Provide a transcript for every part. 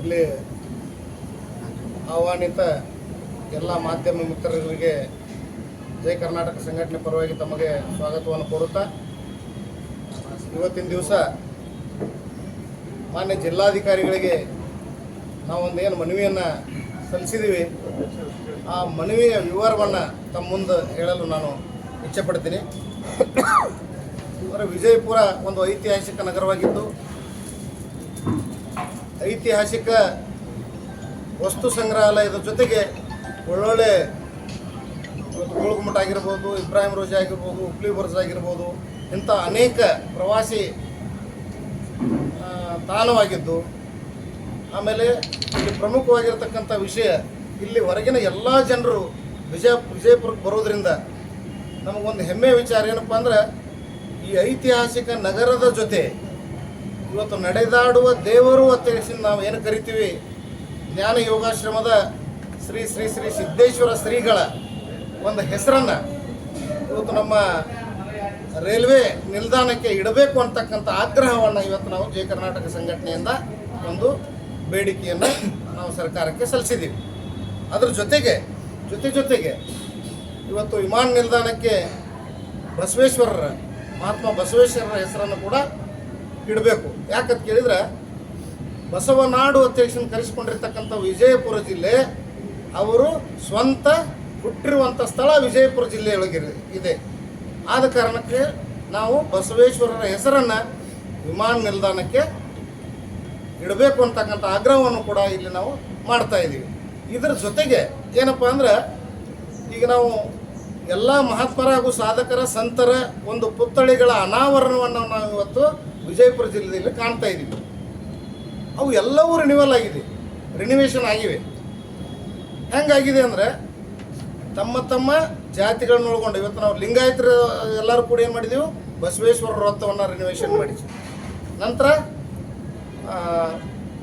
ಇಲ್ಲಿ ಆಹ್ವಾನಿತ ಎಲ್ಲ ಮಾಧ್ಯಮ ಮಿತ್ರರಿಗೆ ಜೈ ಕರ್ನಾಟಕ ಸಂಘಟನೆ ಪರವಾಗಿ ತಮಗೆ ಸ್ವಾಗತವನ್ನು ಕೋರುತ್ತಾ, ಇವತ್ತಿನ ದಿವಸ ಮಾನ್ಯ ಜಿಲ್ಲಾಧಿಕಾರಿಗಳಿಗೆ ನಾವೊಂದು ಏನು ಮನವಿಯನ್ನು ಸಲ್ಲಿಸಿದ್ದೀವಿ ಆ ಮನವಿಯ ವಿವರವನ್ನು ತಮ್ಮ ಮುಂದೆ ಹೇಳಲು ನಾನು ಇಚ್ಛೆಪಡ್ತೀನಿ. ಅವರ ವಿಜಯಪುರ ಒಂದು ಐತಿಹಾಸಿಕ ನಗರವಾಗಿದ್ದು ಐತಿಹಾಸಿಕ ವಸ್ತು ಸಂಗ್ರಹಾಲಯದ ಜೊತೆಗೆ ಒಳ್ಳೊಳ್ಳೆ ಇವತ್ತು ಆಗಿರ್ಬೋದು, ಇಬ್ರಾಹಿಂ ರೋಜಾ ಆಗಿರ್ಬೋದು, ಹುಬ್ಳಿ ಬರ್ಜ್ ಆಗಿರ್ಬೋದು, ಇಂಥ ಅನೇಕ ಪ್ರವಾಸಿ ತಾಣವಾಗಿದ್ದು, ಆಮೇಲೆ ಇಲ್ಲಿ ಪ್ರಮುಖವಾಗಿರ್ತಕ್ಕಂಥ ವಿಷಯ, ಇಲ್ಲಿ ಹೊರಗಿನ ಎಲ್ಲ ಜನರು ವಿಜಯ, ವಿಜಯಪುರಕ್ಕೆ ಬರೋದರಿಂದ ನಮಗೊಂದು ಹೆಮ್ಮೆಯ ವಿಚಾರ ಏನಪ್ಪ ಅಂದ್ರೆ ಈ ಐತಿಹಾಸಿಕ ನಗರದ ಜೊತೆ ಇವತ್ತು ನಡೆದಾಡುವ ದೇವರು ಅಂತ ನಾವು ಏನು ಕರಿತೀವಿ? ಜ್ಞಾನ ಯೋಗಾಶ್ರಮದ ಶ್ರೀ ಶ್ರೀ ಶ್ರೀ ಸಿದ್ದೇಶ್ವರ ಶ್ರೀಗಳ ಒಂದು ಹೆಸರನ್ನು ಇವತ್ತು ನಮ್ಮ ರೈಲ್ವೆ ನಿಲ್ದಾಣಕ್ಕೆ ಇಡಬೇಕು ಅಂತಕ್ಕಂಥ ಆಗ್ರಹವನ್ನು ಇವತ್ತು ನಾವು ಜಯ ಕರ್ನಾಟಕ ಸಂಘಟನೆಯಿಂದ ಒಂದು ಬೇಡಿಕೆಯನ್ನು ನಾವು ಸರ್ಕಾರಕ್ಕೆ ಸಲ್ಲಿಸಿದ್ದೀವಿ. ಅದ್ರ ಜೊತೆಗೆ, ಜೊತೆ ಜೊತೆಗೆ ಇವತ್ತು ವಿಮಾನ ನಿಲ್ದಾಣಕ್ಕೆ ಬಸವೇಶ್ವರರ, ಮಹಾತ್ಮ ಬಸವೇಶ್ವರರ ಹೆಸರನ್ನು ಕೂಡ ಇಡಬೇಕು. ಯಾಕಂತ ಕೇಳಿದ್ರೆ, ಬಸವನಾಡು ಅಧ್ಯಕ್ಷನ ಕರೆಸಿಕೊಂಡಿರ್ತಕ್ಕಂಥ ವಿಜಯಪುರ ಜಿಲ್ಲೆ, ಅವರು ಸ್ವಂತ ಹುಟ್ಟಿರುವಂಥ ಸ್ಥಳ ವಿಜಯಪುರ ಜಿಲ್ಲೆಯೊಳಗೆ ಇದೆ. ಆದ ಕಾರಣಕ್ಕೆ ನಾವು ಬಸವೇಶ್ವರರ ಹೆಸರನ್ನು ವಿಮಾನ ನಿಲ್ದಾಣಕ್ಕೆ ಇಡಬೇಕು ಅಂತಕ್ಕಂಥ ಆಗ್ರಹವನ್ನು ಕೂಡ ಇಲ್ಲಿ ನಾವು ಮಾಡ್ತಾ ಇದ್ದೀವಿ. ಇದರ ಜೊತೆಗೆ ಏನಪ್ಪ ಅಂದ್ರೆ, ಈಗ ನಾವು ಎಲ್ಲ ಮಹಾತ್ಮರ ಹಾಗೂ ಸಾಧಕರ, ಸಂತರ, ಒಂದು ಪುತ್ಥಳಿಗಳ ಅನಾವರಣವನ್ನು ನಾವು ಇವತ್ತು ವಿಜಯಪುರ ಜಿಲ್ಲೆಯಲ್ಲಿ ಕಾಣ್ತಾ ಇದ್ದೀವಿ. ಅವು ಎಲ್ಲವೂ ರಿನಿವಲ್ ಆಗಿದೆ. ರಿನಿವೇಷನ್ ಆಗಿವೆ. ಹೆಂಗಾಗಿದೆ ಅಂದರೆ ತಮ್ಮ ತಮ್ಮ ಜಾತಿಗಳನ್ನ ಒಳಗೊಂಡು ಇವತ್ತು ನಾವು ಲಿಂಗಾಯತರ ಎಲ್ಲರೂ ಕೂಡ ಏನು ಮಾಡಿದೆವು? ಬಸವೇಶ್ವರ ವೃತ್ತವನ್ನು ರಿನಿವೇಷನ್ ಮಾಡಿದ್ವಿ. ನಂತರ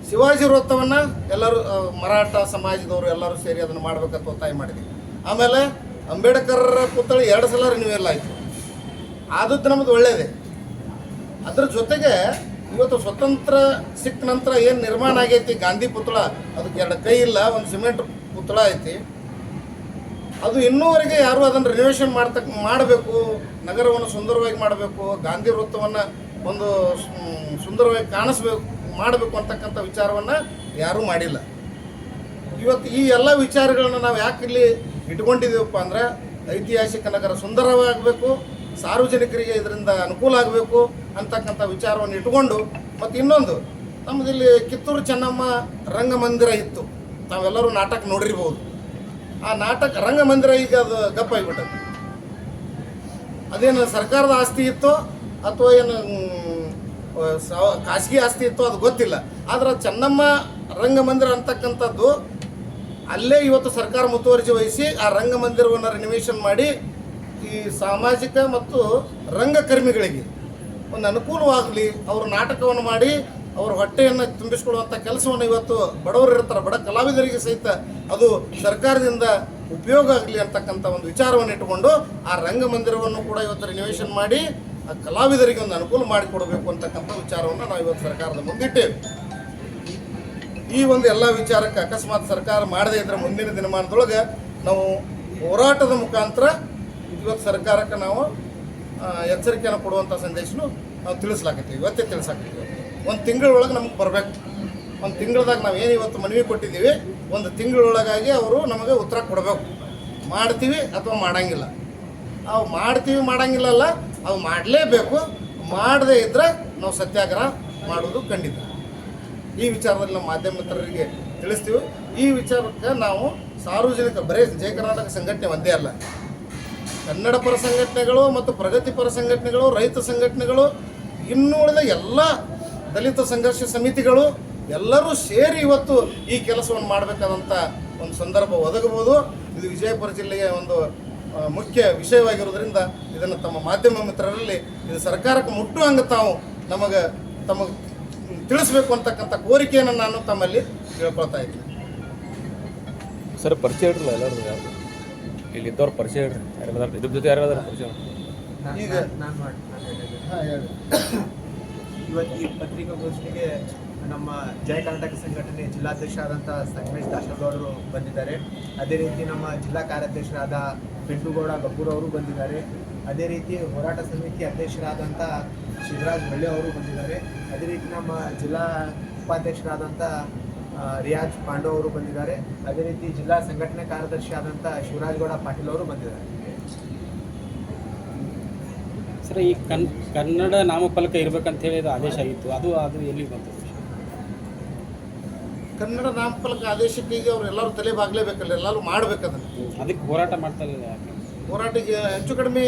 ಶಿವಾಜಿ ವೃತ್ತವನ್ನು ಎಲ್ಲರೂ ಮರಾಠ ಸಮಾಜದವರು ಎಲ್ಲರೂ ಸೇರಿ ಅದನ್ನು ಮಾಡ್ಬೇಕಂತ ಒತ್ತಾಯ ಮಾಡಿದ್ವಿ. ಆಮೇಲೆ ಅಂಬೇಡ್ಕರ್ ಪುತ್ಥಳಿ ಎರಡು ಸಲ ರಿನಿವೇಲ್ ಆಯಿತು. ಆದದ್ದು ನಮ್ಮದು ಒಳ್ಳೆಯದೇ ಅದ್ರ ಜೊತೆಗೆ ಇವತ್ತು ಸ್ವತಂತ್ರ ಸಿಕ್ಕ ನಂತರ ಏನು ನಿರ್ಮಾಣ ಆಗೈತಿ? ಗಾಂಧಿ ಪುತ್ಳ, ಅದಕ್ಕೆ ಎರಡು ಕೈ ಇಲ್ಲ, ಒಂದು ಸಿಮೆಂಟ್ ಪುತ್ಳ ಐತಿ. ಅದು ಇನ್ನೂವರೆಗೆ ಯಾರು ಅದನ್ನು ರಿನೋವೇಷನ್ ಮಾಡ್ತಕ್ಕ ಮಾಡಬೇಕು, ನಗರವನ್ನು ಸುಂದರವಾಗಿ ಮಾಡಬೇಕು, ಗಾಂಧಿ ವೃತ್ತವನ್ನು ಒಂದು ಸುಂದರವಾಗಿ ಕಾಣಿಸ್ಬೇಕು, ಮಾಡಬೇಕು ಅಂತಕ್ಕಂಥ ವಿಚಾರವನ್ನು ಯಾರೂ ಮಾಡಿಲ್ಲ. ಇವತ್ತು ಈ ಎಲ್ಲ ವಿಚಾರಗಳನ್ನ ನಾವು ಯಾಕೆ ಇಲ್ಲಿ ಇಟ್ಕೊಂಡಿದ್ದೀವಪ್ಪ ಅಂದ್ರೆ ಐತಿಹಾಸಿಕ ನಗರ ಸುಂದರವಾಗಬೇಕು, ಸಾರ್ವಜನಿಕರಿಗೆ ಇದರಿಂದ ಅನುಕೂಲ ಆಗಬೇಕು ಅಂತಕ್ಕಂಥ ವಿಚಾರವನ್ನು ಇಟ್ಕೊಂಡು ಮತ್ತು ಇನ್ನೊಂದು, ನಮ್ಮದಿಲ್ಲಿ ಕಿತ್ತೂರು ಚೆನ್ನಮ್ಮ ರಂಗಮಂದಿರ ಇತ್ತು. ನಾವೆಲ್ಲರೂ ನಾಟಕ ನೋಡಿರ್ಬೋದು. ಆ ನಾಟಕ, ರಂಗಮಂದಿರ ಈಗ ಅದು ಗಪ್ಪ ಆಗಿಬಿಟ್ಟது ಅದೇನು ಸರ್ಕಾರದ ಆಸ್ತಿ ಇತ್ತೋ ಅಥವಾ ಏನು ಖಾಸಗಿ ಆಸ್ತಿ ಇತ್ತೋ ಅದು ಗೊತ್ತಿಲ್ಲ. ಆದರೆ ಚೆನ್ನಮ್ಮ ರಂಗಮಂದಿರ ಅಂತಕ್ಕಂಥದ್ದು ಅಲ್ಲೇ ಇವತ್ತು ಸರ್ಕಾರ ಮುತುವರ್ಜಿ ವಹಿಸಿ ಆ ರಂಗಮಂದಿರವನ್ನು ರಿನಿವೇಷನ್ ಮಾಡಿ ಈ ಸಾಮಾಜಿಕ ಮತ್ತು ರಂಗಕರ್ಮಿಗಳಿಗೆ ಒಂದು ಅನುಕೂಲವಾಗಲಿ ಅವರು ನಾಟಕವನ್ನು ಮಾಡಿ ಅವರ ಹೊಟ್ಟೆಯನ್ನು ತುಂಬಿಸಿಕೊಳ್ಳುವಂಥ ಕೆಲಸವನ್ನು ಇವತ್ತು ಬಡವರು ಇರ್ತಾರೆ. ಬಡ ಕಲಾವಿದರಿಗೆ ಸಹಿತ ಅದು ಸರ್ಕಾರದಿಂದ ಉಪಯೋಗ ಆಗಲಿ ಅಂತಕ್ಕಂಥ ಒಂದು ವಿಚಾರವನ್ನು ಇಟ್ಟುಕೊಂಡು ಆ ರಂಗಮಂದಿರವನ್ನು ಕೂಡ ಇವತ್ತು ರಿನೋವೇಷನ್ ಮಾಡಿ ಆ ಕಲಾವಿದರಿಗೆ ಒಂದು ಅನುಕೂಲ ಮಾಡಿಕೊಡಬೇಕು ಅಂತಕ್ಕಂಥ ವಿಚಾರವನ್ನು ನಾವು ಇವತ್ತು ಸರ್ಕಾರದ ಮುಂದಿಟ್ಟೇವೆ. ಈ ಒಂದು ಎಲ್ಲ ವಿಚಾರಕ್ಕೆ ಅಕಸ್ಮಾತ್ ಸರ್ಕಾರ ಮಾಡದೇ ಇದ್ರೆ ಮುಂದಿನ ದಿನಮಾನದೊಳಗೆ ನಾವು ಹೋರಾಟದ ಮುಖಾಂತರ ಇವತ್ತು ಸರ್ಕಾರಕ್ಕೆ ನಾವು ಎಚ್ಚರಿಕೆಯನ್ನು ಕೊಡುವಂಥ ಸಂದೇಶನು ನಾವು ತಿಳಿಸ್ಲಾಕತ್ತೀವಿ, ಇವತ್ತೇ ತಿಳಿಸಾಕತ್ತೀವಿ. ಒಂದು ತಿಂಗಳೊಳಗೆ ನಮ್ಗೆ ಬರಬೇಕು. ಒಂದು ತಿಂಗಳದಾಗ ನಾವು ಏನು ಇವತ್ತು ಮನವಿ ಕೊಟ್ಟಿದ್ದೀವಿ, ಒಂದು ತಿಂಗಳೊಳಗಾಗಿ ಅವರು ನಮಗೆ ಉತ್ತರ ಕೊಡಬೇಕು. ಮಾಡ್ತೀವಿ ಅಥವಾ ಮಾಡಂಗಿಲ್ಲ. ಅವು ಮಾಡ್ತೀವಿ ಮಾಡೋಂಗಿಲ್ಲಲ್ಲ ಅವು ಮಾಡಲೇಬೇಕು. ಮಾಡದೇ ಇದ್ದರೆ ನಾವು ಸತ್ಯಾಗ್ರಹ ಮಾಡೋದು ಖಂಡಿತ. ಈ ವಿಚಾರದಲ್ಲಿ ನಮ್ಮ ಮಾಧ್ಯಮ ಮಿತ್ರರಿಗೆ ತಿಳಿಸ್ತೀವಿ. ಈ ವಿಚಾರಕ್ಕೆ ನಾವು ಸಾರ್ವಜನಿಕ, ಬರೇ ಜಯ ಕರ್ನಾಟಕ ಸಂಘಟನೆ ಒಂದೇ ಅಲ್ಲ. ಕನ್ನಡ ಪರ ಸಂಘಟನೆಗಳು ಮತ್ತು ಪ್ರಗತಿಪರ ಸಂಘಟನೆಗಳು, ರೈತ ಸಂಘಟನೆಗಳು, ಇನ್ನುಳಿದ ಎಲ್ಲ ದಲಿತ ಸಂಘರ್ಷ ಸಮಿತಿಗಳು ಎಲ್ಲರೂ ಸೇರಿ ಇವತ್ತು ಈ ಕೆಲಸವನ್ನು ಮಾಡಬೇಕಾದಂಥ ಒಂದು ಸಂದರ್ಭ ಒದಗಬಹುದು. ಇದು ವಿಜಯಪುರ ಜಿಲ್ಲೆಯ ಒಂದು ಮುಖ್ಯ ವಿಷಯವಾಗಿರುವುದರಿಂದ ಇದನ್ನು ತಮ್ಮ ಮಾಧ್ಯಮ ಮಿತ್ರರಲ್ಲಿ ಇದು ಸರ್ಕಾರಕ್ಕೆ ಮುಟ್ಟುವಂಗೆ ತಾವು ನಮಗೆ ತಮಗೆ ತಿಳಿಸ್ಬೇಕು ಅಂತಕ್ಕಂಥ ಕೋರಿಕೆಯನ್ನು ನಾನು ತಮ್ಮಲ್ಲಿ ಕೇಳ್ಕೊಳ್ತಾ ಇದ್ದೀನಿ. ಸರ್, ಪರಿಚಯ ಹೇಳ್ರಲ್ಲ ಎಲ್ಲರೂ ಇಲ್ಲಿ ಇದ್ದವ್ರು ಪರಿಚಯ ಹೇಳ್ರಿ. ಯಾರು ಇದ್ರ? ಜೊತೆ ಯಾರು ಅದಾರ ಪರಿಚಯ ಈಗ ನಾನು ಇವತ್ತು ಈ ಪತ್ರಿಕಾಗೋಷ್ಠಿಗೆ ನಮ್ಮ ಜಯ ಕರ್ನಾಟಕ ಸಂಘಟನೆ ಜಿಲ್ಲಾಧ್ಯಕ್ಷರಾದಂಥ ಸಂಗಮೇಶ್ ದಾಸಗೌಡರು ಬಂದಿದ್ದಾರೆ. ಅದೇ ರೀತಿ ನಮ್ಮ ಜಿಲ್ಲಾ ಕಾರ್ಯಾಧ್ಯಕ್ಷರಾದ ಪಿಂಟುಗೌಡ ಗಬ್ಬೂರ್ ಅವರು ಬಂದಿದ್ದಾರೆ. ಅದೇ ರೀತಿ ಹೋರಾಟ ಸಮಿತಿ ಅಧ್ಯಕ್ಷರಾದಂಥ ಶಿವರಾಜ್ ಮಳ್ಳೆ ಅವರು ಬಂದಿದ್ದಾರೆ. ಅದೇ ರೀತಿ ನಮ್ಮ ಜಿಲ್ಲಾ ಉಪಾಧ್ಯಕ್ಷರಾದಂಥ ರಿಯಾಜ್ ಪಾಂಡವ್ ಅವರು ಬಂದಿದ್ದಾರೆ. ಅದೇ ರೀತಿ ಜಿಲ್ಲಾ ಸಂಘಟನೆ ಕಾರ್ಯದರ್ಶಿ ಆದಂಥ ಶಿವರಾಜ್ಗೌಡ ಪಾಟೀಲ್ ಅವರು ಬಂದಿದ್ದಾರೆ. ಸರ್ ಈ ಕನ್ ಕನ್ನಡ ನಾಮಫಲಕ ಇರ್ಬೇಕಂತ ಹೇಳಿ ಅದು ಆದೇಶ ಆಗಿತ್ತು. ಅದು ಅದು ಎಲ್ಲಿ ಬಂತು? ಕನ್ನಡ ನಾಮಫಲಕ ಆದೇಶಕ್ಕೆ ಈಗ ಅವ್ರು ಎಲ್ಲರೂ ತಲೆ ಬಾಗ್ಲೇಬೇಕಲ್ಲ ಎಲ್ಲರೂ ಮಾಡ್ಬೇಕದನ್ನು ಅದಕ್ಕೆ ಹೋರಾಟ ಮಾಡ್ತಾ ಇಲ್ಲ ಹೋರಾಟಕ್ಕೆ ಹೆಚ್ಚು ಕಡಿಮೆ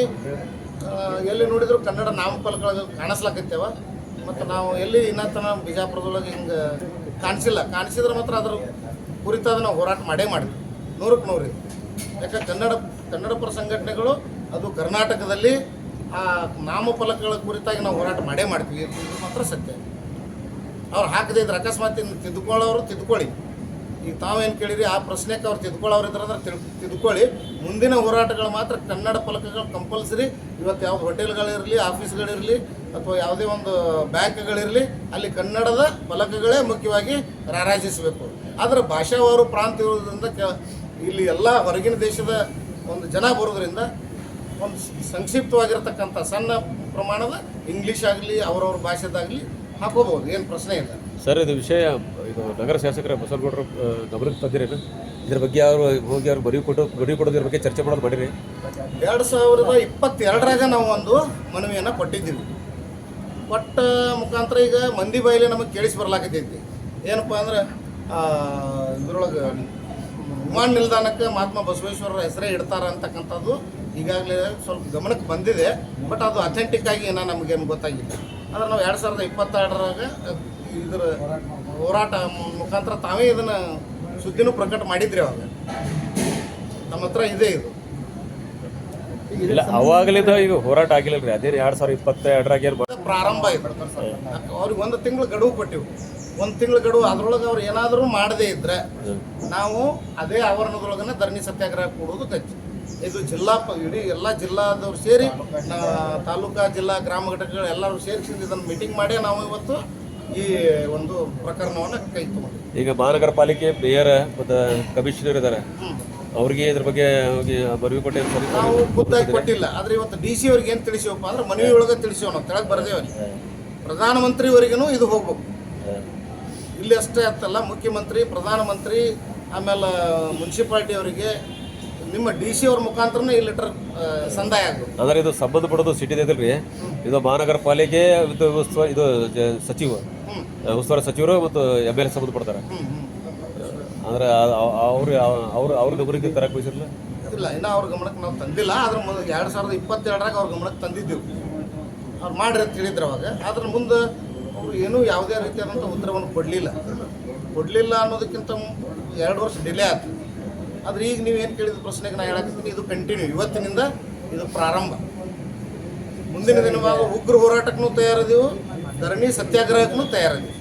ಎಲ್ಲಿ ನೋಡಿದ್ರು ಕನ್ನಡ ನಾಮಫಲಕಗಳು ಕಾಣಿಸ್ಲಾಕತ್ತೇವ. ಮತ್ತು ನಾವು ಎಲ್ಲಿ ಇನ್ನತನ ಬಿಜಾಪುರದೊಳಗೆ ಹಿಂಗೆ ಕಾಣಿಸಿಲ್ಲ. ಕಾಣಿಸಿದ್ರೆ ಮಾತ್ರ ಅದ್ರ ಕುರಿತಾದ ನಾವು ಹೋರಾಟ ಮಾಡೇ ಮಾಡಿದ್ವಿ ನೂರಕ್ಕೆ ನೂರಿ. ಯಾಕೆ ಕನ್ನಡ ಕನ್ನಡ ಪರ ಸಂಘಟನೆಗಳು, ಅದು ಕರ್ನಾಟಕದಲ್ಲಿ ಆ ನಾಮಫಲಕಗಳ ಕುರಿತಾಗಿ ನಾವು ಹೋರಾಟ ಮಾಡೇ ಮಾಡ್ತೀವಿ. ಮಾತ್ರ ಸತ್ಯ. ಅವ್ರು ಹಾಕದೇ ಇದ್ರೆ ಅಕಸ್ಮಾತ್ ತಿದ್ದುಕೊಳ್ಳೋರು ತಿದ್ದುಕೊಳ್ಳಿ ಈಗ ತಾವೇನು ಕೇಳಿರಿ ಆ ಪ್ರಶ್ನೆಗೆ ಅವ್ರು ತಿದ್ದುಕೊಳ್ಳೋರು ಇದ್ರೆ ಅಂದ್ರೆ ತಿದ್ಕೊಳ್ಳಿ. ಮುಂದಿನ ಹೋರಾಟಗಳು ಮಾತ್ರ ಕನ್ನಡ ಫಲಕಗಳು ಕಂಪಲ್ಸರಿ ಇವತ್ತು ಯಾವ್ದು ಹೋಟೆಲ್ಗಳಿರಲಿ, ಆಫೀಸ್ಗಳಿರಲಿ, ಅಥವಾ ಯಾವುದೇ ಒಂದು ಬ್ಯಾಂಕ್ಗಳಿರಲಿ, ಅಲ್ಲಿ ಕನ್ನಡದ ಫಲಕಗಳೇ ಮುಖ್ಯವಾಗಿ ರಾರಾಜಿಸಬೇಕು. ಆದರೆ ಭಾಷಾವಾರು ಪ್ರಾಂತ ಇರೋದ್ರಿಂದ ಇಲ್ಲಿ ಎಲ್ಲ ಹೊರಗಿನ ದೇಶದ ಒಂದು ಜನ ಬರೋದ್ರಿಂದ ಒಂದು ಸಂಕ್ಷಿಪ್ತವಾಗಿರ್ತಕ್ಕಂಥ ಸಣ್ಣ ಪ್ರಮಾಣದ ಇಂಗ್ಲೀಷ್ ಆಗಲಿ, ಅವರವ್ರ ಭಾಷೆದಾಗಲಿ ಹಾಕೋಬಹುದು, ಏನು ಪ್ರಶ್ನೆ ಇಲ್ಲ. ಸರ್, ಇದು ವಿಷಯ ನಗರ ಶಾಸಕರ ಬಸವನಗೌಡರು ಗಮನಕ್ಕೆ ತಂದಿರೇನು ಇದ್ರ ಬಗ್ಗೆ ಅವರು ಹೋಗಿ ಅವ್ರು ಬರೀ ಕೊಟ್ಟು ಬರೀ ಕೊಡೋದ್ರ ಬಗ್ಗೆ ಚರ್ಚೆ ಮಾಡೋದು ಮಾಡಿರಿ. ಎರಡು ಸಾವಿರದ ಇಪ್ಪತ್ತೆರಡರಾಗ ನಾವು ಒಂದು ಮನವಿಯನ್ನು ಕೊಟ್ಟಿದ್ದೀವಿ. ಕೊಟ್ಟ ಮುಖಾಂತರ ಈಗ ಮಂದಿ ಬಾಯಿಲೆ ನಮಗೆ ಕೇಳಿಸಿ ಬರ್ಲಾಕತ್ತೈತಿ. ಏನಪ್ಪ ಅಂದ್ರೆ ಇದ್ರೊಳಗೆ ವಿಮಾನ ನಿಲ್ದಾಣಕ್ಕೆ ಮಹಾತ್ಮ ಬಸವೇಶ್ವರರ ಹೆಸರೇ ಇಡ್ತಾರ ಅಂತಕ್ಕಂಥದ್ದು ಈಗಾಗಲೇ ಸ್ವಲ್ಪ ಗಮನಕ್ಕೆ ಬಂದಿದೆ. ಬಟ್ ಅದು ಅಥೆಂಟಿಕ್ ಆಗಿ ಏನೋ ನಮಗೆ ಗೊತ್ತಾಗಿಲ್ಲ. ಆದರೆ ನಾವು ಎರಡು ಸಾವಿರದ ಇಪ್ಪತ್ತೆರಡರಾಗ ಇದರ ಹೋರಾಟ ಮುಖಾಂತರ ತಾವೇ ಇದನ್ನು ಸುದ್ದಿನೂ ಪ್ರಕಟ ಮಾಡಿದ್ರಿ ಅವಾಗ. ನಮ್ಮ ಹತ್ರ ಇದೆ ಇದು. ಇಲ್ಲ ಅವಾಗಲಿದ್ದ ಈಗ ಹೋರಾಟ ಆಗಿಲ್ಲ ರೀ. ಅದೇ ಎರಡು ಸಾವಿರದ ಇಪ್ಪತ್ತೆರಡರಾಗ ಪ್ರಾರಂಭ ಆಯ್ತು ಅವ್ರಿಗೆ ಒಂದು ತಿಂಗಳು ಗಡುವು ಕೊಟ್ಟಿವು. ಒಂದು ತಿಂಗಳು ಗಡುವು ಅದ್ರೊಳಗೆ ಅವ್ರು ಏನಾದರೂ ಮಾಡದೇ ಇದ್ರೆ ನಾವು ಅದೇ ಆವರಣದೊಳಗನೆ ಧರಣಿ ಸತ್ಯಾಗ್ರಹ ಕೊಡೋದು ಕಚ್ಚಿ ಇದು ಜಿಲ್ಲಾ ಪ ಇಡೀ ಎಲ್ಲ ಜಿಲ್ಲಾದವ್ರು ಸೇರಿ ತಾಲೂಕಾ ಜಿಲ್ಲಾ ಗ್ರಾಮ ಘಟಕಗಳು ಎಲ್ಲರೂ ಸೇರಿಸಿ ಇದನ್ನು ಮೀಟಿಂಗ್ ಮಾಡಿ ನಾವು ಇವತ್ತು ಈ ಒಂದು ಪ್ರಕರಣವನ್ನು ಕೈ ತಗೊಂಡಿದೆ ಈಗ ಮಹಾನಗರ ಪಾಲಿಕೆ ಮೇಯರ್ ಮತ್ತು ಕಮಿಷನರ್ ಇದ್ದಾರೆ. ಅವ್ರಿಗೆ ಇದ್ರ ಬಗ್ಗೆ ಹೋಗಿ ಮನವಿ ಕೊಟ್ಟೆ ಸರಿ ನಾವು ಗೊತ್ತಾಗಿ ಕೊಟ್ಟಿಲ್ಲ. ಆದ್ರೆ ಇವತ್ತು ಡಿ ಸಿ ಅವ್ರಿಗೆ ಏನು ತಿಳಿಸಿವಪ್ಪ ಅಂದ್ರೆ ಮನವಿ ಒಳಗೆ ತಿಳಿಸಿವ ನಾವು. ತೆಳಗೆ ಬರದೇವಲ್ಲಿ ಪ್ರಧಾನಮಂತ್ರಿವರೆಗೂ ಇದು ಹೋಗ್ಬೇಕು. ಇಲ್ಲಿ ಅಷ್ಟೇ ಅತ್ತಲ್ಲ ಮುಖ್ಯಮಂತ್ರಿ ಪ್ರಧಾನಮಂತ್ರಿ ಆಮೇಲೆ ಮುನ್ಸಿಪಾಲ್ಟಿ ಅವರಿಗೆ ನಿಮ್ಮ ಡಿ ಸಿ ಅವ್ರ ಮುಖಾಂತರನೇ ಈ ಲೆಟರ್ ಸಂದಾಯ ಆಗ್ಬೇಕು ಅದರ ಇದು ಸಂಬಂಧಪಡೋದು ಸಿಟಿದೆ ಇದಿಲ್ರಿ ಇದು ಮಹಾನಗರ ಪಾಲಿಕೆ ಇದು ಇದು ಜ- ಸಚಿವ ಉಸ್ತುವಾರಿ ಸಚಿವರು ಮತ್ತು ಎಂ ಎಲ್ ಎ ಸಂಬಂಧಪಡ್ತಾರೆ ಅಂದ್ರೆ ಅವ್ರು ಅವ್ರು ಅವ್ರ ಗಮನಕ್ಕೆ ತರಕ್ಕೆ ಬಯಸಿರಲ್ಲ ಇಲ್ಲ ಇನ್ನೂ ಅವ್ರ ಗಮನಕ್ಕೆ ನಾವು ತಂದಿಲ್ಲ. ಆದ್ರೆ ಮೊದಲು ಎರಡು ಸಾವಿರದ ಇಪ್ಪತ್ತೆರಡರಾಗ ಅವ್ರ ಗಮನಕ್ಕೆ ತಂದಿದ್ದೆವು. ಅವ್ರು ಮಾಡ್ರಿ ಅಂತ ಹೇಳಿದ್ರು ಅವಾಗ. ಅದ್ರ ಮುಂದೆ ಅವರು ಏನೂ ಯಾವುದೇ ರೀತಿಯಾದಂಥ ಉತ್ತರವನ್ನು ಕೊಡಲಿಲ್ಲ. ಕೊಡಲಿಲ್ಲ ಅನ್ನೋದಕ್ಕಿಂತ ಎರಡು ವರ್ಷ ಡಿಲೇ ಆಯ್ತು ಆದ್ರೆ ಈಗ ನೀವು ಏನು ಕೇಳಿದ ಪ್ರಶ್ನೆಗೆ ನಾನು ಹೇಳಕ್ಕೆ ಇದು ಕಂಟಿನ್ಯೂ ಇವತ್ತಿನಿಂದ ಇದು ಪ್ರಾರಂಭ. ಮುಂದಿನ ದಿನವಾಗ ಉಗ್ರ ಹೋರಾಟಕ್ಕೂ ತಯಾರಿದೆವು. ಧರಣಿ ಸತ್ಯಾಗ್ರಹಕ್ಕೂ ತಯಾರಿದೆವು.